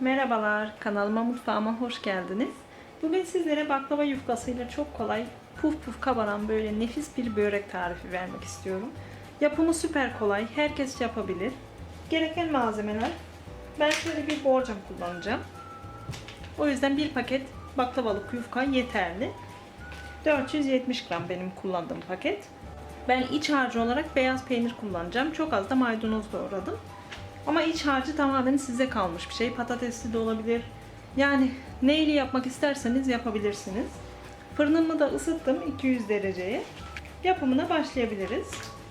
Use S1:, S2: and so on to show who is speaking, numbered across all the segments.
S1: Merhabalar, kanalıma mutfağıma hoş geldiniz. Bugün sizlere baklava yufkasıyla çok kolay, puf puf kabaran böyle nefis bir börek tarifi vermek istiyorum. Yapımı süper kolay, herkes yapabilir. Gereken malzemeler, ben şöyle bir borcam kullanacağım. O yüzden bir paket baklavalık yufka yeterli. 470 gram benim kullandığım paket. Ben iç harcı olarak beyaz peynir kullanacağım. Çok az da maydanoz doğradım. Ama iç harcı tamamen size kalmış bir şey. Patatesli de olabilir. Yani neyle yapmak isterseniz yapabilirsiniz. Fırınımı da ısıttım 200 dereceye. Yapımına başlayabiliriz.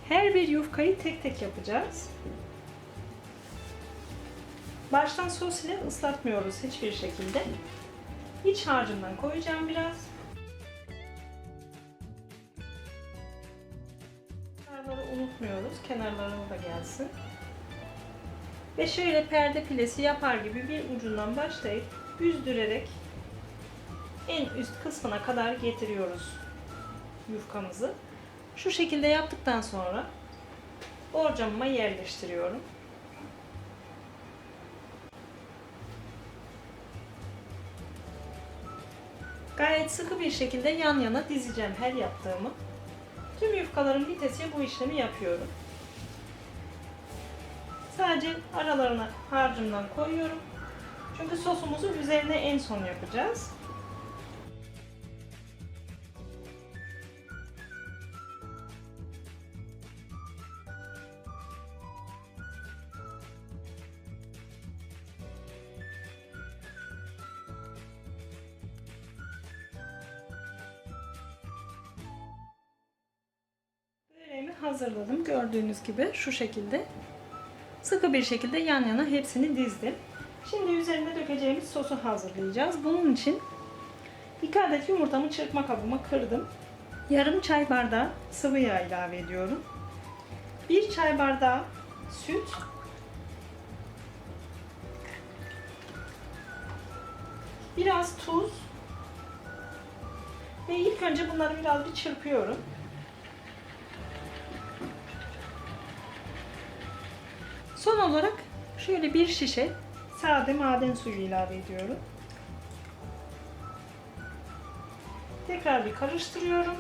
S1: Her bir yufkayı tek tek yapacağız. Baştan sos ile ıslatmıyoruz hiçbir şekilde. İç harcından koyacağım biraz. Kenarları unutmuyoruz. Kenarlarına da gelsin. Ve şöyle perde pilesi yapar gibi bir ucundan başlayıp büzdürerek en üst kısmına kadar getiriyoruz yufkamızı. Şu şekilde yaptıktan sonra borcamıma yerleştiriyorum. Gayet sıkı bir şekilde yan yana dizeceğim her yaptığımı. Tüm yufkaların bitesiye bu işlemi yapıyorum. Sadece aralarına harcımdan koyuyorum. Çünkü sosumuzu üzerine en son yapacağız. Hazırladım. Gördüğünüz gibi şu şekilde sıkı bir şekilde yan yana hepsini dizdim. Şimdi üzerine dökeceğimiz sosu hazırlayacağız. Bunun için 2 adet yumurtamı çırpma kabıma kırdım. Yarım çay bardağı sıvı yağ ilave ediyorum. 1 çay bardağı süt. Biraz tuz. Ve ilk önce bunları biraz bir çırpıyorum. Son olarak şöyle bir şişe sade maden suyu ilave ediyorum. Tekrar bir karıştırıyorum.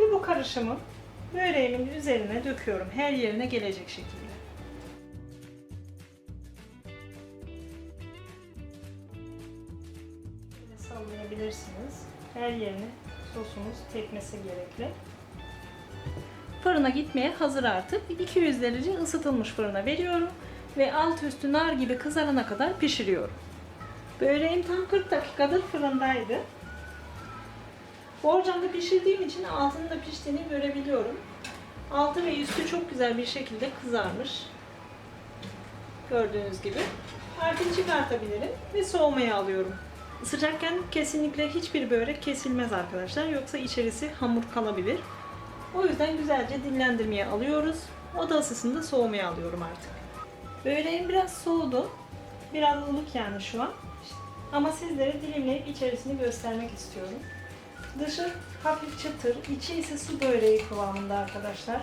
S1: Ve bu karışımı böreğimin üzerine döküyorum. Her yerine gelecek şekilde. Böyle sallayabilirsiniz. Her yerine sosumuz tekmesi gerekli. Fırına gitmeye hazır artık. 200 derece ısıtılmış fırına veriyorum ve alt üstü nar gibi kızarana kadar pişiriyorum. Böreğim tam 40 dakikadır fırındaydı. Borcamda pişirdiğim için altının da piştiğini görebiliyorum. Altı ve üstü çok güzel bir şekilde kızarmış. Gördüğünüz gibi. Artık çıkartabilirim ve soğumaya alıyorum. Sıcakken kesinlikle hiçbir börek kesilmez arkadaşlar. Yoksa içerisi hamur kalabilir. O yüzden güzelce dinlendirmeye alıyoruz. Oda ısısında soğumaya alıyorum artık. Böreğim biraz soğudu. Biraz ılık yani şu an. Ama sizlere dilimleyip içerisini göstermek istiyorum. Dışı hafif çıtır, içi ise su böreği kıvamında arkadaşlar.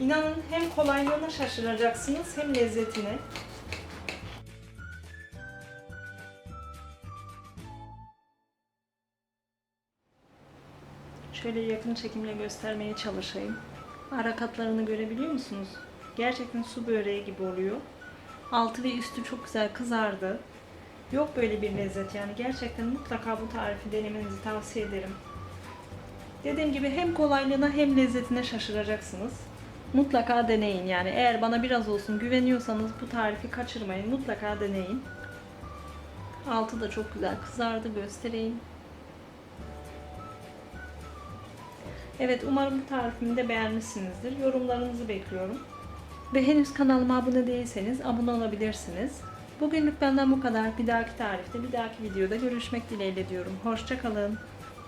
S1: İnanın hem kolaylığına şaşıracaksınız hem lezzetine. Şöyle yakın çekimle göstermeye çalışayım. Ara katlarını görebiliyor musunuz? Gerçekten su böreği gibi oluyor. Altı ve üstü çok güzel kızardı. Yok böyle bir lezzet yani. Gerçekten mutlaka bu tarifi denemenizi tavsiye ederim. Dediğim gibi hem kolaylığına hem lezzetine şaşıracaksınız. Mutlaka deneyin yani. Eğer bana biraz olsun güveniyorsanız bu tarifi kaçırmayın. Mutlaka deneyin. Altı da çok güzel kızardı. Göstereyim. Evet umarım bu tarifimi de beğenmişsinizdir. Yorumlarınızı bekliyorum. Ve henüz kanalıma abone değilseniz abone olabilirsiniz. Bugünlük benden bu kadar. Bir dahaki tarifte, bir dahaki videoda görüşmek dileğiyle diyorum. Hoşçakalın.